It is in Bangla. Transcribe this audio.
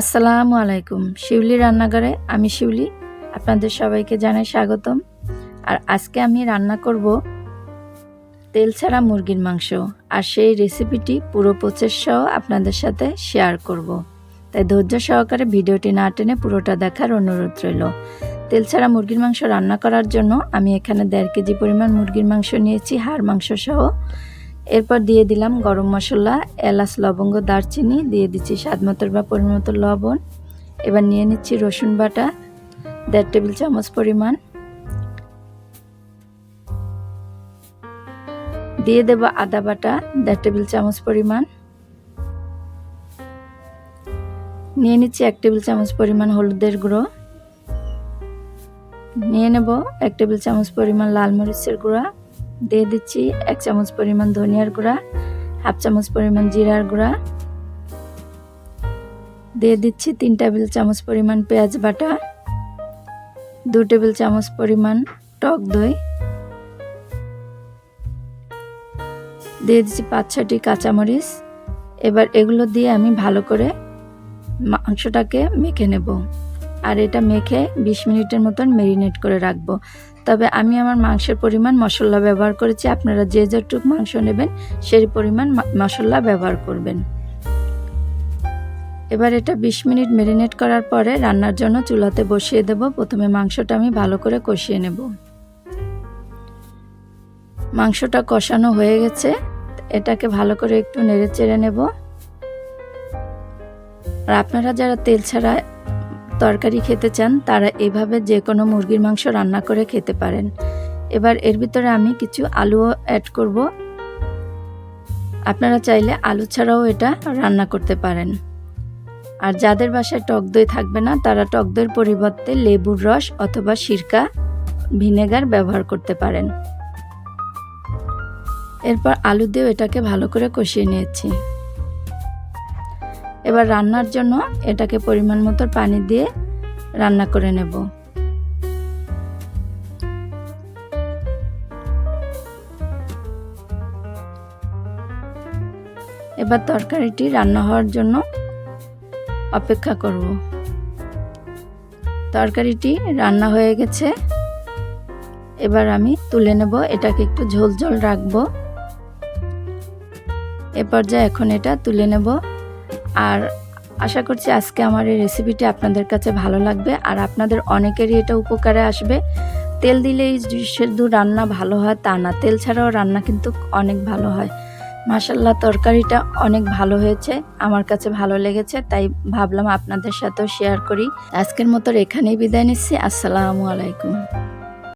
আসসালামু আলাইকুম। শিউলি রান্নাঘরে, আমি শিউলি, আপনাদের সবাইকে জানাই স্বাগতম। আর আজকে আমি রান্না করব তেল ছাড়া মুরগির মাংস। আর সেই রেসিপিটি পুরো প্রসেস সহ আপনাদের সাথে শেয়ার করব। তাই ধৈর্য সহকারে ভিডিওটি না টেনে পুরোটা দেখার অনুরোধ রইল। তেল ছাড়া মুরগির মাংস রান্না করার জন্য আমি এখানে দেড় কেজি পরিমাণ মুরগির মাংস নিয়েছি, হাড় মাংস সহ। এরপর দিয়ে দিলাম গরম মশলা, এলাচ, লবঙ্গ, দারচিনি, দিয়ে দিচ্ছি স্বাদ মতোর বা পরিমাণ লবণ। এবার নিয়ে নিচ্ছি রসুন বাটা, দেড় টেবিল চামচ পরিমাণ। দিয়ে দেব আদা বাটা, দেড় টেবিল চামচ পরিমাণ। নিয়ে নিচ্ছি এক টেবিল চামচ পরিমাণ হলুদের গুঁড়ো। নিয়ে নেব এক টেবিল চামচ পরিমাণ লাল মরিচের গুঁড়া। দিয়ে দিচ্ছি এক চামচ পরিমাণ ধনিয়ার গুঁড়া, হাফ চামচ পরিমাণ জিরার গুঁড়া। দিয়ে দিচ্ছি তিন টেবিল চামচ পরিমাণ পেঁয়াজ বাটা, দু টেবিল চামচ পরিমাণ টক দই। দিয়ে দিচ্ছি পাঁচ ছটি কাঁচামরিচ। এবার এগুলো দিয়ে আমি ভালো করে মাংসটাকে মেখে নেব। আর এটা মেখে বিশ মিনিটের মতন মেরিনেট করে রাখব। তবে আমি আমার মাংসের পরিমাণ মশলা ব্যবহার করেছি। আপনারা যে যেটুক মাংস নেবেন, সেই পরিমাণ মশলা ব্যবহার করবেন। এবার এটা বিশ মিনিট মেরিনেট করার পরে রান্নার জন্য চুলাতে বসিয়ে দেব। প্রথমে মাংসটা আমি ভালো করে কষিয়ে নেব। মাংসটা কষানো হয়ে গেছে। এটাকে ভালো করে একটু নেড়ে চেড়ে নেব। আর আপনারা যারা তেল ছাড়া তরকারি খেতে চান, তারা এভাবে যে কোনো মুরগির মাংস রান্না করে খেতে পারেন। এবার এর ভিতরে আমি কিছু আলুও অ্যাড করব। আপনারা চাইলে আলু ছাড়াও এটা রান্না করতে পারেন। আর যাদের বাসায় টক দই থাকবে না, তারা টক দইয়ের পরিবর্তে লেবুর রস অথবা সিরকা, ভিনেগার ব্যবহার করতে পারেন। এরপর আলু দিয়েও এটাকে ভালো করে কষিয়ে নিয়েছি। এবার রান্নার জন্য এটাকে পরিমাণ মতো পানি দিয়ে রান্না করে নেব। এবার তরকারিটি রান্না হওয়ার জন্য অপেক্ষা করব। তরকারিটি রান্না হয়ে গেছে। এবার আমি তুলে নেব, এটাকে একটু ঝোল ঝোল রাখব। এ পর্যায়ে এখন এটা তুলে নেব। আর আশা করছি আজকে আমার এই রেসিপিটি আপনাদের কাছে ভালো লাগবে। আর আপনাদের অনেকেরই এটা উপকারে আসবে। তেল দিলেই শুধু রান্না ভালো হয়, তা না। তেল ছাড়াও রান্না কিন্তু অনেক ভালো হয়। মাসাল্লাহ তরকারিটা অনেক ভালো হয়েছে। আমার কাছে ভালো লেগেছে, তাই ভাবলাম আপনাদের সাথেও শেয়ার করি। আজকের মতো এখানেই বিদায় নিচ্ছি। আসসালামু আলাইকুম।